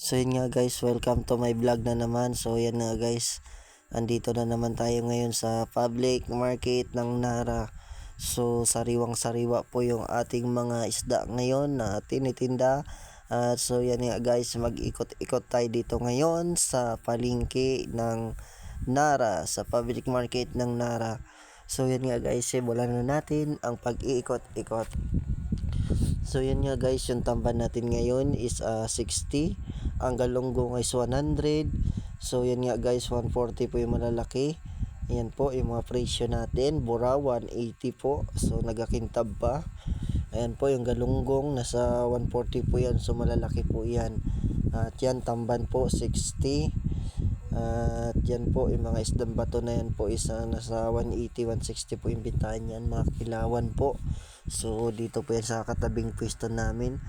So yun nga guys, welcome to my vlog na naman. So yan nga guys, andito na naman tayo ngayon sa public market ng Nara. So sariwang sariwa po yung ating mga isda ngayon na tinitinda. At so yan nga guys, mag-ikot-ikot tayo dito ngayon sa palengke ng Nara, sa public market ng Nara. So yan nga guys, simulan na natin ang pag-iikot-ikot. So yun nga guys, yung tamban natin ngayon is ah, 60. Ang galunggong is 100. So yan nga guys, 140 po yung malalaki. Ayan po yung mga presyo natin. Bura 180 po. So nagakintab pa. Ayan po yung galunggong nasa 140 po yan. So malalaki po yan. At yan tamban po 60. At yan po yung mga isdang bato na yan po isa nasa 180, 160 po yung bintahan yan. Mga kilawan po. So dito po yan sa katabing pwesto namin.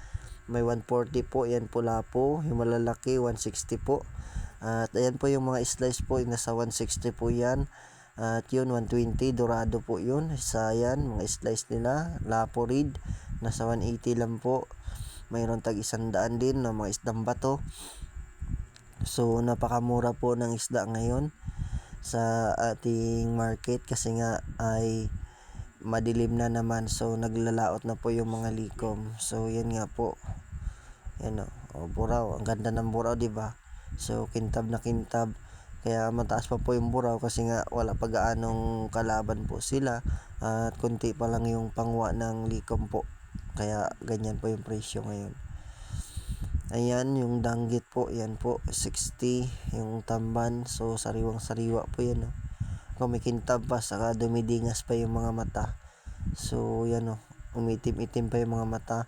May 140 po, yan pula po. Yung malalaki 160 po. At ayan po yung mga slice po, yung nasa 160 po yan. At yun 120, dorado po yun. Isa yan, mga slice nila. Lapo reed, nasa 180 lang po. Mayroon tag isandaan din na mga isdang bato. So napakamura po ng isda ngayon sa ating market kasi nga ay madilim na naman so naglalaot na po yung mga likom so yan nga po yan o oh, buraw. Ang ganda ng buraw di ba? So kintab na kintab. Kaya mataas pa po yung buraw kasi nga wala pa gaanong kalaban po sila at kunti pa lang yung pangwa ng likom po. Kaya ganyan po yung presyo ngayon. Ayan yung danggit po yan po 60 yung tamban so sariwang sariwa po yan oh. Kumikintab pa saka dumidingas pa yung mga mata. So yan o umitim-itim pa yung mga mata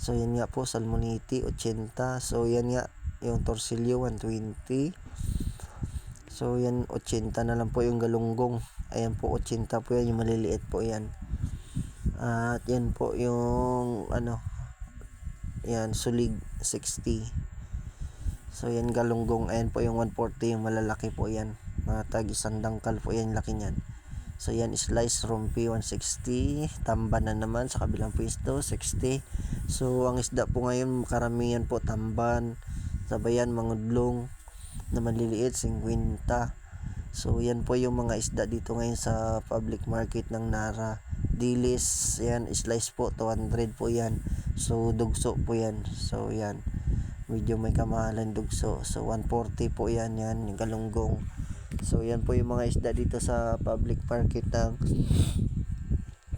so yan nga po salmoniti 80 so yan nga yung torsilyo 120 so yan 80 na lang po yung galunggong. Ayan po 80 po yan yung maliliit po yan. At yan po yung ano yan sulig 60 so yan galunggong. Ayan po yung 140 yung malalaki po yan. Mga tag isang dangkal po yan laki niyan. So yan slice rumpi 160 tamban na naman sa kabilang pwesto 60 so ang isda po ngayon karamihan po tamban sabayan mangudlong na maliliit 50 so yan po yung mga isda dito ngayon sa public market ng Nara. Dilis yan slice po 200 po yan. So dugso po yan. So yan. Medyo may kamahalan dugso. So 140 po yan yan yung galunggong. So yan po yung mga isda dito sa public market ng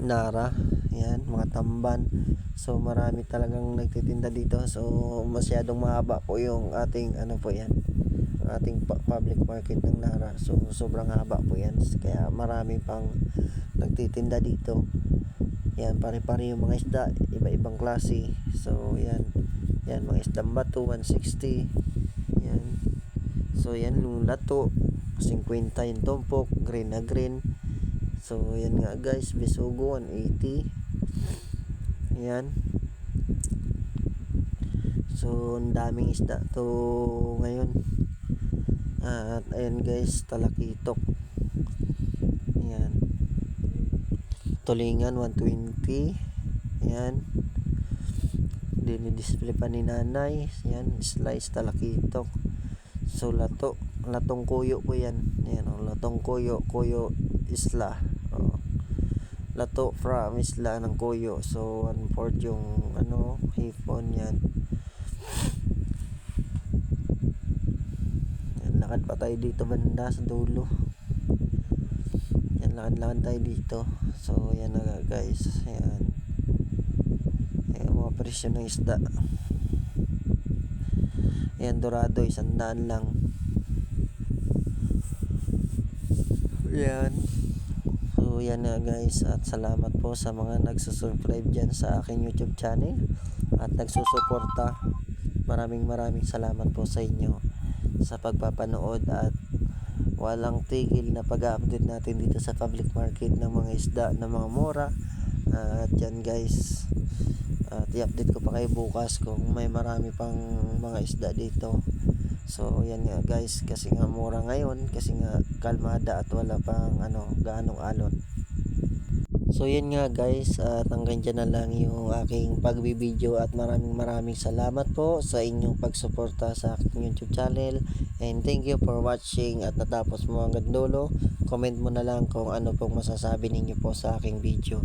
Nara. Yan, mga tamban. So marami talagang nagtitinda dito. So masyadong mahaba po yung ating ano po yan. Ating public market ng Nara. So sobrang haba po yan. Kaya marami pang nagtitinda dito. Yan, pare-pare yung mga isda, iba-ibang klase. So yan. Yan, mga isdang bato 160. Yan. So yan, yung lato 50 yung tumpok green na green so yan nga guys. Bisugo 180. Yan. So ang daming isda. To ngayon at ayan guys talakitok. Yan. Tulingan 120. Yan. Dinidisplay pa ni nanay. Yan slice talakitok. So lato latong kuyo po yan. Yan oh, latong kuyo kuyo isla. Lato from isla ng kuyo so one fourth yung ano hipon yan. Yan lakad pa tayo dito banda sa dulo. Yan lakad lakad tayo dito. So yan na guys. Yan. Yan mga presyo ng isda. Yan dorado isang daan lang. Yan so yan na guys. At salamat po sa mga nagsusubscribe dyan sa aking youtube channel. At nagsusuporta. Maraming maraming salamat po sa inyo sa pagpapanood. At walang tigil na pag-update natin dito sa public market ng mga isda ng mga mura at yan guys. At i-update ko pa kayo bukas kung may marami pang mga isda dito So yan nga guys kasi nga mura ngayon kasi nga kalmada at wala pang ano gaanong alon. So yan nga guys, at hanggang dyan na lang yung aking pagbibideo at maraming maraming salamat po sa inyong pagsuporta sa aking YouTube channel and thank you for watching at natapos mo hanggang dulo. Comment mo na lang kung ano pong masasabi ninyo po sa aking video.